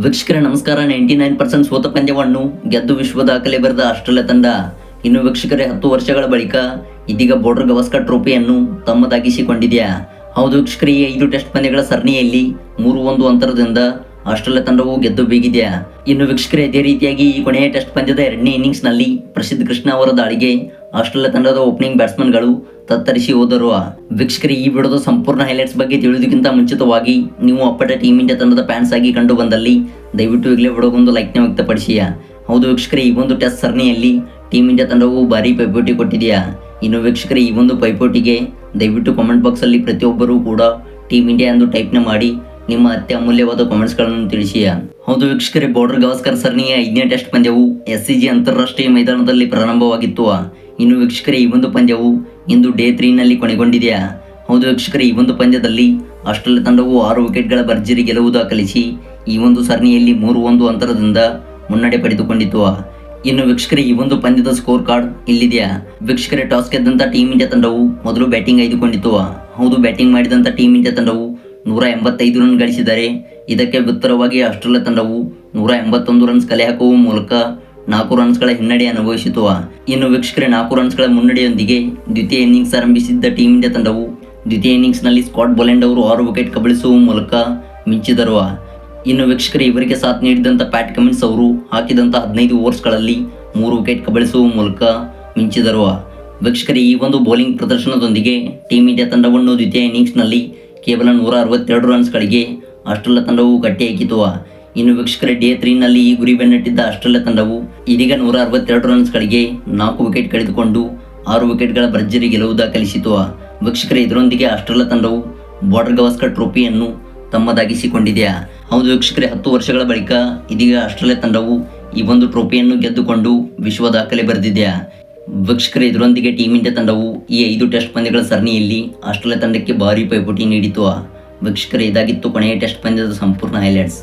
ವೀಕ್ಷಕರ, ನಮಸ್ಕಾರ. Ninety nine percent ಸೋತ ಪಂದ್ಯವನ್ನು ಗೆದ್ದು ವಿಶ್ವ ದಾಖಲೆ ಬರೆದ ಆಸ್ಟ್ರೇಲಿಯಾ ತಂಡ ಇನ್ನು ವೀಕ್ಷಕರೇ, ಹತ್ತು ವರ್ಷಗಳ ಬಳಿಕ ಇದೀಗ ಬೋರ್ಡರ್ ಗವಸ್ಕರ್ ಟ್ರೋಫಿಯನ್ನು ತಮ್ಮದಾಗಿಸಿಕೊಂಡಿದೆಯಾ? ಹೌದು ವೀಕ್ಷಕರೇ ಐದು ಟೆಸ್ಟ್ ಪಂದ್ಯಗಳ ಸರಣಿಯಲ್ಲಿ ಮೂರು ಒಂದು ಅಂತರದಿಂದ ಆಸ್ಟ್ರೇಲಿಯಾ ತಂಡವು ಗೆದ್ದು ಬೀಗಿದೆಯಾ? ಇನ್ನು ವೀಕ್ಷಕರೇ, ಇದೇ ರೀತಿಯಾಗಿ ಈ ಕೊನೆಯ ಟೆಸ್ಟ್ ಪಂದ್ಯದ ಎರಡನೇ ಇನ್ನಿಂಗ್ಸ್ನಲ್ಲಿ ಪ್ರಸಿದ್ಧ ಕೃಷ್ಣ ಅವರ ದಾಳಿಗೆ ಆಸ್ಟ್ರೇಲಿಯಾ ತಂಡದ ಓಪನಿಂಗ್ ಬ್ಯಾಟ್ಸ್ಮನ್ಗಳು ತತ್ತರಿಸಿ ಹೋದರು ವೀಕ್ಷಕರಿಗೆ ಈ ವಿಡಿಯೋದ ಸಂಪೂರ್ಣ ಹೈಲೈಟ್ಸ್ ಬಗ್ಗೆ ತಿಳಿಯೋದಕ್ಕಿಂತ ಮುಂಚಿತವಾಗಿ ನೀವು ಅಪ್ಪಟ ಟೀಮ್ ಇಂಡಿಯಾ ತಂಡದ ಫ್ಯಾನ್ಸ್ ಆಗಿ ಕಂಡು ಬಂದಲ್ಲಿ, ದಯವಿಟ್ಟು ಈಗಲೇ ವಿಡಿಯೋಗೊಂದು ಲೈಕ್ನ ವ್ಯಕ್ತಪಡಿಸಿಯ ಹೌದು ವೀಕ್ಷಕರೇ, ಈ ಒಂದು ಟೆಸ್ಟ್ ಸರಣಿಯಲ್ಲಿ ಟೀಮ್ ಇಂಡಿಯಾ ತಂಡವು ಭಾರಿ ಪೈಪೋಟಿ ಕೊಟ್ಟಿದೆಯಾ? ಇನ್ನು ವೀಕ್ಷಕರೇ, ಈ ಒಂದು ಪೈಪೋಟಿಗೆ ದಯವಿಟ್ಟು ಕಾಮೆಂಟ್ ಬಾಕ್ಸಲ್ಲಿ ಪ್ರತಿಯೊಬ್ಬರೂ ಕೂಡ ಟೀಮ್ ಇಂಡಿಯಾ ಎಂದು ಟೈಪ್ನ ಮಾಡಿ ನಿಮ್ಮ ಅತ್ಯಮೂಲ್ಯವಾದ ಕಾಮೆಂಟ್ಸ್ಗಳನ್ನು ತಿಳಿಸಿಯ? ಹೌದು ವೀಕ್ಷಕರೇ ಬಾರ್ಡರ್ ಗವಾಸ್ಕರ್ ಸರಣಿಯ ಐದನೇ ಟೆಸ್ಟ್ ಪಂದ್ಯವು ಎಸ್ ಸಿ ಜಿ ಅಂತಾರಾಷ್ಟ್ರೀಯ ಮೈದಾನದಲ್ಲಿ ಪ್ರಾರಂಭವಾಗಿತ್ತು. ಇನ್ನು ವೀಕ್ಷಕರೇ, ಈ ಒಂದು ಪಂದ್ಯವು ಇಂದು ಡೇ ತ್ರೀನಲ್ಲಿ ಕೊನೆಗೊಂಡಿದೆಯಾ? ಹೌದು ವೀಕ್ಷಕರೇ ಈ ಒಂದು ಪಂದ್ಯದಲ್ಲಿ ಆಸ್ಟ್ರೇಲಿಯಾ ತಂಡವು ಆರು ವಿಕೆಟ್ಗಳ ಭರ್ಜರಿ ಗೆಲುವು ದಾಖಲಿಸಿ ಈ ಒಂದು ಸರಣಿಯಲ್ಲಿ ಮೂರು ಒಂದು ಅಂತರದಿಂದ ಮುನ್ನಡೆ ಪಡೆದುಕೊಂಡಿತು. ಇನ್ನು ವೀಕ್ಷಕರೇ, ಈ ಒಂದು ಪಂದ್ಯದ ಸ್ಕೋರ್ ಕಾರ್ಡ್ ಇಲ್ಲಿದೆಯಾ? ವೀಕ್ಷಕರೇ, ಟಾಸ್ ಗೆದ್ದಂಥ ಟೀಮ್ ಇಂಡಿಯಾ ತಂಡವು ಮೊದಲು ಬ್ಯಾಟಿಂಗ್ ಆಯ್ದುಕೊಂಡಿತು. ಹೌದು ಬ್ಯಾಟಿಂಗ್ ಮಾಡಿದಂಥ ಟೀಮ್ ಇಂಡಿಯಾ ತಂಡವು ನೂರ ಎಂಬತ್ತೈದು ರನ್ ಗಳಿಸಿದರೆ ಇದಕ್ಕೆ ಉತ್ತರವಾಗಿ ಆಸ್ಟ್ರೇಲಿಯಾ ತಂಡವು ನೂರ ಎಂಬತ್ತೊಂದು ರನ್ಸ್ ಕಲೆ ಹಾಕುವ ಮೂಲಕ ನಾಲ್ಕು ರನ್ಸ್ಗಳ ಹಿನ್ನಡೆ ಅನುಭವಿಸಿತು. ಇನ್ನು ವೀಕ್ಷಕರೇ, ನಾಲ್ಕು ರನ್ಸ್ಗಳ ಮುನ್ನಡೆಯೊಂದಿಗೆ ದ್ವಿತೀಯ ಇನ್ನಿಂಗ್ಸ್ ಆರಂಭಿಸಿದ್ದ ಟೀಮ್ ಇಂಡಿಯಾ ತಂಡವು ದ್ವಿತೀಯ ಇನ್ನಿಂಗ್ಸ್ನಲ್ಲಿ ಸ್ಕಾಟ್ ಬೊಲೆಂಡ್ ಅವರು ಆರು ವಿಕೆಟ್ ಕಬಳಿಸುವ ಮೂಲಕ ಮಿಂಚಿದರು. ಇನ್ನು ವೀಕ್ಷಕರೇ, ಇವರಿಗೆ ಸಾಥ್ ನೀಡಿದಂಥ ಪ್ಯಾಟ್ ಕಮಿನ್ಸ್ ಅವರು ಹಾಕಿದಂಥ ಹದಿನೈದು ಓವರ್ಸ್ಗಳಲ್ಲಿ ಮೂರು ವಿಕೆಟ್ ಕಬಳಿಸುವ ಮೂಲಕ ಮಿಂಚಿದರು. ವೀಕ್ಷಕರೇ, ಈ ಒಂದು ಬೌಲಿಂಗ್ ಪ್ರದರ್ಶನದೊಂದಿಗೆ ಟೀಮ್ ಇಂಡಿಯಾ ತಂಡವನ್ನು ದ್ವಿತೀಯ ಇನ್ನಿಂಗ್ಸ್ನಲ್ಲಿ ಕೇವಲ ನೂರ ಅರವತ್ತೆರಡು ರನ್ಸ್ಗಳಿಗೆ ಆಸ್ಟ್ರೇಲಿಯಾ ತಂಡವು ಗಟ್ಟಿ ಹಾಕಿತು ಇನ್ನು ವೀಕ್ಷಕರೇ ಡೇ ತ್ರೀನಲ್ಲಿ ಈ ಗುರಿ ಬೆನ್ನಟ್ಟಿದ್ದ ಆಸ್ಟ್ರೇಲಿಯಾ ತಂಡವು ಇದೀಗ ನೂರ ಅರವತ್ತೆರಡು ರನ್ಸ್ಗಳಿಗೆ ನಾಲ್ಕು ವಿಕೆಟ್ ಕಳೆದುಕೊಂಡು ಆರು ವಿಕೆಟ್ಗಳ ಭರ್ಜರಿ ಗೆಲುವು ದಾಖಲಿಸಿತು. ವೀಕ್ಷಕರೇ, ಇದರೊಂದಿಗೆ ಆಸ್ಟ್ರೇಲಿಯಾ ತಂಡವು ಬಾರ್ಡರ್ ಗವಾಸ್ಕರ್ ಟ್ರೋಫಿಯನ್ನು ತಮ್ಮದಾಗಿಸಿಕೊಂಡಿದೆ. ಹೌದು ವೀಕ್ಷಕರೇ, ಹತ್ತು ವರ್ಷಗಳ ಬಳಿಕ ಇದೀಗ ಆಸ್ಟ್ರೇಲಿಯಾ ತಂಡವು ಈ ಒಂದು ಟ್ರೋಫಿಯನ್ನು ಗೆದ್ದುಕೊಂಡು ವಿಶ್ವ ದಾಖಲೆ ಬರೆದಿದೆ. ವೀಕ್ಷಕರೇ, ಇದರೊಂದಿಗೆ ಟೀಮ್ ಇಂಡಿಯಾ ತಂಡವು ಈ ಐದು ಟೆಸ್ಟ್ ಪಂದ್ಯಗಳ ಸರಣಿಯಲ್ಲಿ ಆಸ್ಟ್ರೇಲಿಯಾ ತಂಡಕ್ಕೆ ಭಾರಿ ಪೈಪೋಟಿ ನೀಡಿತು. ವೀಕ್ಷಕರೇ, ಇದಾಗಿತ್ತು ಕೊನೆಯ ಟೆಸ್ಟ್ ಪಂದ್ಯದ ಸಂಪೂರ್ಣ ಹೈಲೈಟ್ಸ್